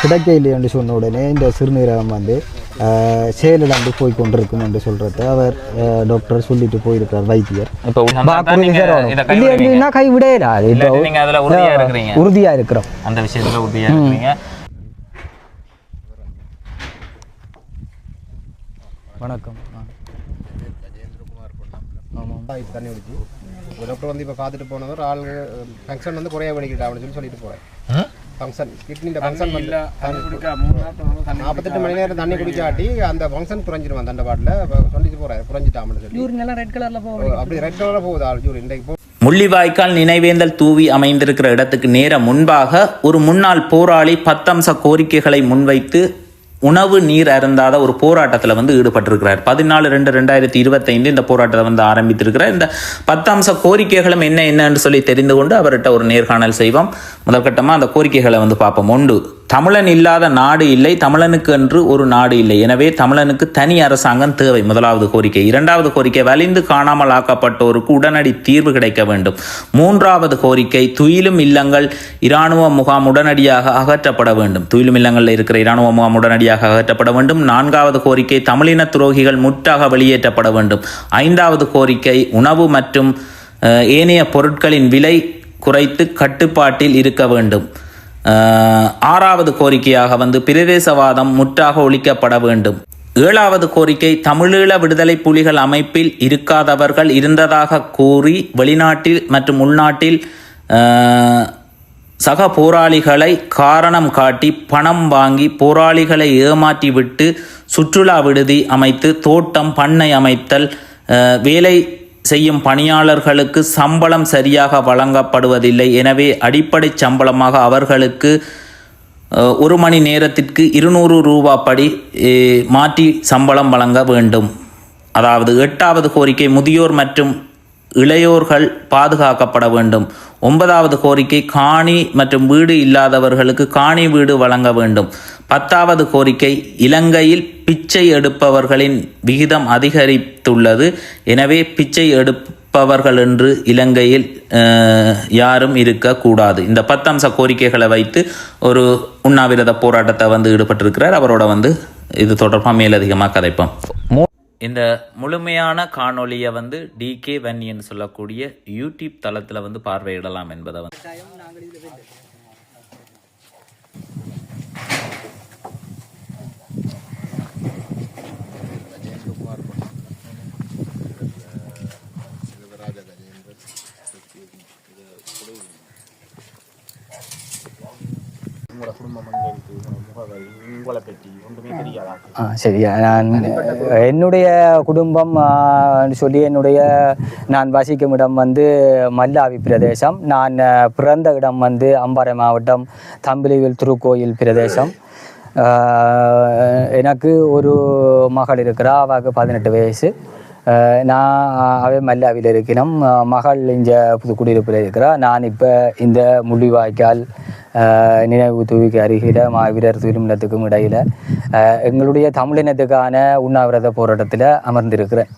கிடைக்க இல்லையென்று சொன்ன உடனே இந்த சிறுநீரகம் வந்து செயலிழந்து போய் கொண்டிருக்கும் என்று சொல்றத அவர் டாக்டர் சொல்லிட்டு போயிருக்கார் வைத்தியர். இப்போ வாக்குறுதி நீங்க தரணும். இதை இல்லை கைவிடுவீங்க அப்படின்னா கைவிடல? அது இப்போ இல்லாட்டி நீங்க அதுல உறுதியா இருக்கிறோம். அந்த விஷயத்துல உறுதியா இருக்கிறீங்க. வணக்கம். தண்ணி குடிச்சு. டாக்டர் வந்து இப்போ பார்த்துட்டு போனவர் ஆள் ஃபங்க்ஷன் வந்து குறைய பண்ணிக்கிட்டா அப்படின்னு சொல்லி சொல்லிட்டு போகிறேன் ஃபங்க்ஷன் கிட்னியில் ஃபங்க்ஷன் வந்து நாற்பத்தெட்டு மணி நேரம் தண்ணி குடிக்காட்டி அந்த ஃபங்க்ஷன் குறைஞ்சிருவான் தண்டை பாட்டில். சொல்லிட்டு போகிறேன் குறைஞ்சிட்டாமன்னு சொல்லி. ரெட் கலர்ல போகும் அப்படி ரெட் கலராக போகுது ஆள் இன்றைக்கு போ முள்ளிவாய்க்கால் நினைவேந்தல் தூவி அமைந்திருக்கிற இடத்துக்கு நேர முன்பாக ஒரு முன்னாள் போராளி பத்தம்ச கோரிக்கைகளை முன்வைத்து உணவு நீர் அருந்தாத ஒரு போராட்டத்தில் வந்து ஈடுபட்டிருக்கிறார். பதினாலு ரெண்டு ரெண்டாயிரத்தி இருபத்தைந்து இந்த போராட்டத்தை வந்து ஆரம்பித்திருக்கிறார். இந்த பத்தாம்ச கோரிக்கைகளும் என்ன என்னன்னு சொல்லி தெரிந்து கொண்டு அவர்கிட்ட ஒரு நேர்காணல் செய்வோம். முதற்கட்டமாக அந்த கோரிக்கைகளை வந்து பார்ப்போம். ஒன்று தமிழன் இல்லாத நாடு இல்லை தமிழனுக்கு என்று ஒரு நாடு இல்லை. எனவே தமிழனுக்கு தனி அரசாங்கம் தேவை. முதலாவது கோரிக்கை. இரண்டாவது கோரிக்கை வலிந்து காணாமல் ஆக்கப்பட்டோருக்கு உடனடி தீர்வு கிடைக்க வேண்டும். மூன்றாவது கோரிக்கை துயிலும் இல்லங்கள் இராணுவ முகாம் உடனடியாக அகற்றப்பட வேண்டும். துயிலும் இல்லங்களில் இருக்கிற இராணுவ முகாம் உடனடியாக அகற்றப்பட வேண்டும். நான்காவது கோரிக்கை தமிழின துரோகிகள் முற்றாக வெளியேற்றப்பட வேண்டும். ஐந்தாவது கோரிக்கை உணவு மற்றும் ஏனைய பொருட்களின் விலை குறைத்து கட்டுப்பாட்டில் இருக்க வேண்டும். ஆறாவது கோரிக்கையாக வந்து பிரதேசவாதம் முற்றாக ஒழிக்கப்பட வேண்டும். ஏழாவது கோரிக்கை தமிழீழ விடுதலை புலிகள் அமைப்பில் இருக்காதவர்கள் இருந்ததாக கூறி வெளிநாட்டில் மற்றும் உள்நாட்டில் சக போராளிகளை காரணம் காட்டி பணம் வாங்கி போராளிகளை ஏமாற்றிவிட்டு சுற்றுலா விடுதி அமைத்து தோட்டம் பண்ணை அமைத்தல் வேலை செய்யும் பணியாளர்களுக்கு சம்பளம் சரியாக வழங்கப்படுவதில்லை. எனவே அடிப்படை சம்பளமாக அவர்களுக்கு ஒரு மணி நேரத்திற்கு இருநூறு ரூபா படி மாற்றி சம்பளம் வழங்க வேண்டும். அதாவது எட்டாவது கோரிக்கை முதியோர் மற்றும் இளையோர்கள் பாதுகாக்கப்பட வேண்டும். ஒன்பதாவது கோரிக்கை காணி மற்றும் வீடு இல்லாதவர்களுக்கு காணி வீடு வழங்க வேண்டும். பத்தாவது கோரிக்கை இலங்கையில் பிச்சை எடுப்பவர்களின் விகிதம் அதிகரித்துள்ளது. எனவே பிச்சை எடுப்பவர்கள் என்று இலங்கையில் யாரும் இருக்கக்கூடாது. இந்த பத்தம்ச கோரிக்கைகளை வைத்து ஒரு உண்ணாவிரத போராட்டத்தை வந்து ஈடுபட்டிருக்கிறார். அவரோட வந்து இது தொடர்பாக மேலதிகமாக கதைப்போம். இந்த முழுமையான காணொளியை வந்து டிகே வன்னின்னு சொல்லக்கூடிய யூடியூப் தளத்தில் வந்து பார்வையிடலாம் என்பதை வந்து சரியா நான் என்னுடைய குடும்பம் சொல்லி என்னுடைய நான் வசிக்கும் இடம் வந்து மல்லாவி பிரதேசம். நான் பிறந்த இடம் வந்து அம்பாறை மாவட்டம் தம்பிலிவில் திருக்கோயில் பிரதேசம். எனக்கு ஒரு மகள் இருக்கிறா அவளுக்கு பதினெட்டு வயசு. நான் அவை மல்லாவியில் இருக்கிறோம் ஆ, மகள் இங்கே புதுக்குடியிருப்பில் இருக்கிறா. நான் இப்போ இந்த முள்ளிவாய்க்கால் நினைவு தூவிக்கு அருகில் மாவீரர் துயிலுமிடத்துக்கும் இடையில் எங்களுடைய தமிழினத்துக்கான உண்ணாவிரத போராட்டத்தில் அமர்ந்திருக்கிறேன்.